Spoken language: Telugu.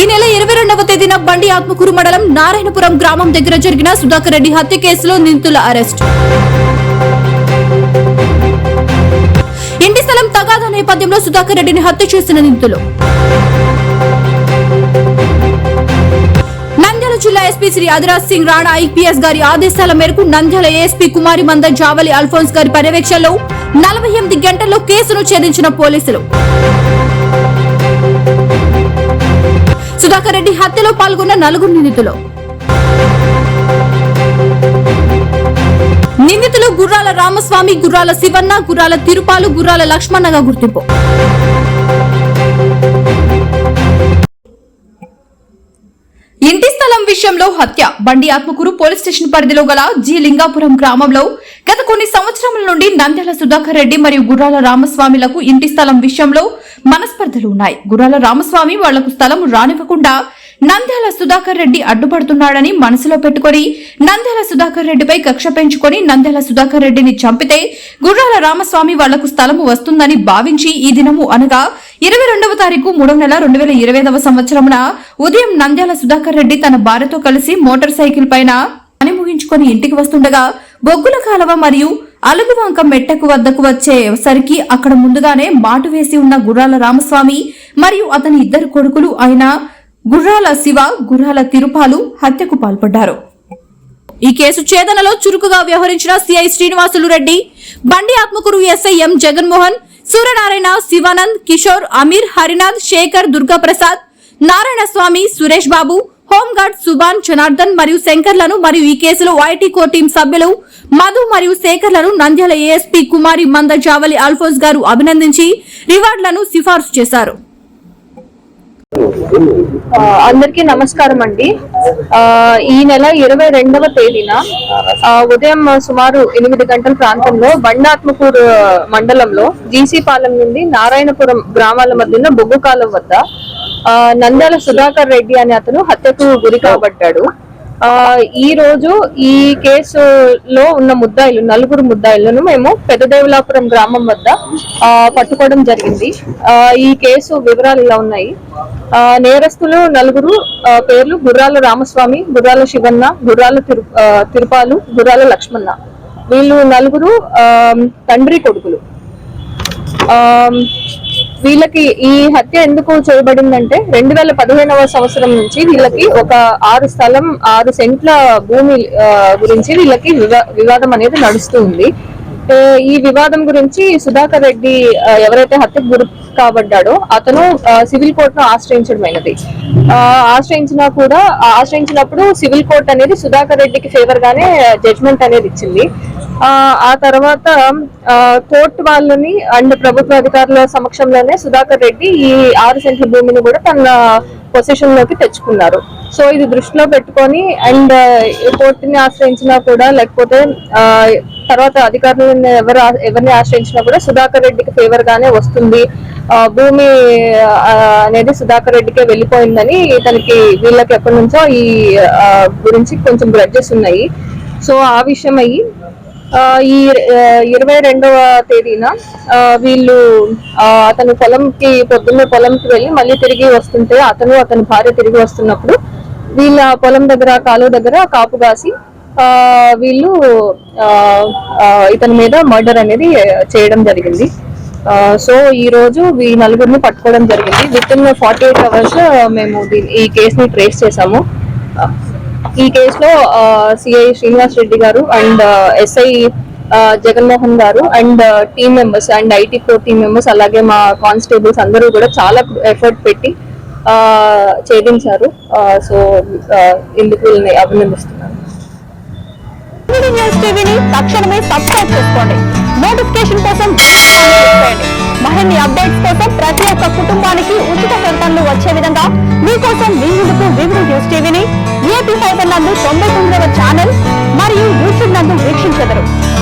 ఈ నెల ఇరవై రెండవ తేదీన బండి ఆత్మకూరు మండలం నారాయణపురం గ్రామం దగ్గర జరిగిన సుధాకర్ రెడ్డి హత్య కేసులో నిందితుల అరెస్ట్. ఇంటి స్థలం తగాదా నేపథ్యంలో సుధాకర్ రెడ్డిని హత్య చేసిన నిందితులు. నంద్యాల జిల్లా ఎస్పీ శ్రీ అదిరాజ్ సింగ్ రాణా ఐపీఎస్ గారి ఆదేశాల మేరకు నంద్యాల ఏఎస్పీ కుమారి మంద జావలి అల్ఫోన్స్ గారి పర్యవేక్షణలో నలభై ఎనిమిది గంటల్లో కేసును ఛేదించిన పోలీసులు. సుధాకర్ రెడ్డి హత్యలో పాల్గొన్న నలుగురు నిందితులు. నిందితులు గుర్రాల రామస్వామి గుర్రాల శివన్న గుర్రాల తిరుపాలు గుర్రాల లక్ష్మణగా గుర్తింపు. ఇంటి స్థలం విషయంలో హత్య. బండి ఆత్మకూరు పోలీస్ స్టేషన్ పరిధిలో గల జి. లింగాపురం గ్రామంలో గత కొన్ని సంవత్సరముల నుండి నంద్యాల సుధాకర్ రెడ్డి మరియు గుర్రాల రామస్వామిలకు ఇంటి స్థలం విషయంలో మనస్పర్ధలు ఉన్నాయి గుర్రాల రామస్వామి వాళ్ళకు స్థలం రానివ్వకుండా నంద్యాల సుధాకర్ రెడ్డి అడ్డుపడుతున్నాడని మనసులో పెట్టుకుని నంద్యాల సుధాకర్ రెడ్డిపై కక్ష పెంచుకొని నంద్యాల సుధాకర్ రెడ్డిని చంపితే గుర్రాల రామస్వామి వాళ్ళకు స్థలము వస్తుందని భావించి ఈ దినము అనగా ఇరవై రెండవ తారీఖు మూడవ నెల రెండు వేల ఇరవై ఐదవ సంవత్సరమున ఉదయం నంద్యాల సుధాకర్ రెడ్డి తన భార్యతో కలిసి మోటార్ సైకిల్ పైన పని ముగించుకొని ఇంటికి వస్తుండగా బొగ్గుల కాలవ మరియు అలుగువంక మెట్టకు వద్దకు వచ్చేసరికి అక్కడ ముందుగానే మాటు వేసి ఉన్న గుర్రాల రామస్వామి మరియు అతని ఇద్దరు కొడుకులు అయిన గుర్రాల శివ గుర్రాల తిరుపాలు హత్యకు పాల్పడ్డారు. ఈ కేసు ఛేదనలో చురుకుగా వ్యవహరించిన CI Srinivasulu Reddy Bandi Atmakur SI M Jaganmohan Suryanarayana Shivanand Kishore Amir Harinath Shekhar Durgaprasad Narayana Swamy Suresh Babu home guard Subhan Janardhan మరియు శంకర్లను మరియు ఈ కేసులో ఐటీ కోర్ టీం సభ్యులు మధు మరియు శేఖర్లను నంద్యాల ఏఎస్పీ కుమారి మంద జావలి అల్ఫోన్స్ గారు అభినందించి రివార్డులను సిఫార్సు చేశారు. అందరికీ నమస్కారం అండి. ఈ నెల ఇరవై రెండవ తేదీన ఉదయం సుమారు ఎనిమిది గంటల ప్రాంతంలో బండాత్మకూరు మండలంలో జీసీ పాలెం నుండి నారాయణపురం గ్రామాల మధ్యన బొగ్గు కాలం వద్ద నంద్యాల సుధాకర్ రెడ్డి అనే అతను హత్యకు గురి కాబడ్డాడు. ఈ రోజు ఈ కేసులో ఉన్న ముద్దాయిలు నలుగురు ముద్దాయిలను మేము పెద్దదేవులాపురం గ్రామం వద్ద పట్టుకోవడం జరిగింది. ఈ కేసు వివరాలు ఇలా ఉన్నాయి. నేరస్తులు నలుగురు పేర్లు గుర్రాల రామస్వామి గుర్రాల శివన్న గుర్రాల తిరు తిరుపాలు గుర్రాల లక్ష్మణ వీళ్ళు నలుగురు ఆ, తండ్రి కొడుకులు. ఆ, వీళ్ళకి ఈ హత్య ఎందుకు చేయబడిందంటే రెండు వేల పదిహేనవ సంవత్సరం నుంచి వీళ్ళకి ఒక ఆరు స్థలం ఆరు సెంట్ల భూమి ఆ, గురించి వీళ్ళకి వివా- వివాదం అనేది నడుస్తూ ఉంది. ఈ వివాదం గురించి సుధాకర్ రెడ్డి ఎవరైతే హత్యకు గురి కాబడ్డాడో అతను సివిల్ కోర్టును ఆశ్రయించడమైనది. ఆశ్రయించినా కూడా ఆశ్రయించినప్పుడు సివిల్ కోర్ట్ అనేది సుధాకర్ రెడ్డికి ఫేవర్ గానే జడ్జ్మెంట్ అనేది ఇచ్చింది. ఆ తర్వాత ఆ, కోర్టు వాళ్ళని అండ్ ప్రభుత్వ అధికారుల సమక్షంలోనే సుధాకర్ రెడ్డి ఈ ఆరు సెంట్ల భూమిని కూడా తన పొజిషన్లోకి తెచ్చుకున్నారు. సో ఇది దృష్టిలో పెట్టుకొని అండ్ కోర్టుని ఆశ్రయించినా కూడా లేకపోతే తర్వాత అధికారులను ఎవరు ఎవరిని ఆశ్రయించినా కూడా సుధాకర్ రెడ్డికి ఫేవర్ గానే వస్తుంది. భూమి అనేది సుధాకర్ రెడ్డికే వెళ్ళిపోయిందని తనకి వీళ్ళకి ఎప్పటి నుంచో ఈ గురించి కొంచెం గ్రడ్జెస్ ఉన్నాయి. సో ఆ విషయం అయ్యి ఈ ఇరవై రెండవ తేదీన వీళ్ళు అతను పొలంకి పొద్దున్నే పొలంకి వెళ్ళి మళ్ళీ తిరిగి వస్తుంటే అతను అతని భార్య తిరిగి వస్తున్నప్పుడు వీళ్ళ పొలం దగ్గర కాలువ దగ్గర కాపు కాసి వీళ్ళు ఆ, ఇతని మీద మర్డర్ అనేది చేయడం జరిగింది. ఆ, సో ఈ రోజు ఈ నలుగురిని పట్టుకోవడం జరిగింది. Within forty eight hours మేము ఈ కేసుని ట్రేస్ చేసాము ఈ కేసులో సిఐ శ్రీనివాస్ రెడ్డి గారు అండ్ ఎస్ఐ జగన్మోహన్ గారు and team members and IT four team members అలాగే మా కానిస్టేబుల్స్ అందరూ కూడా చాలా ఎఫర్ట్ పెట్టి ఛేదించారు సో ఇందుకు వీళ్ళని అభినందిస్తున్నాను. తక్షణమే సబ్స్క్రైబ్ చేసుకోండి. నోటిఫికేషన్ కోసం బెల్ మరిన్ని అప్డేట్స్ కోసం ప్రతి ఒక్క కుటుంబానికి ఉచిత ప్రకటనలు వచ్చే విధంగా మీకోసం మీ ముందుకు వివిధ న్యూస్ టీవీని ఏపీ ఫైవ్ నందు తొంభై తొమ్మిదవ ఛానల్ మరియు యూట్యూబ్ నందు వీక్షించెదరు.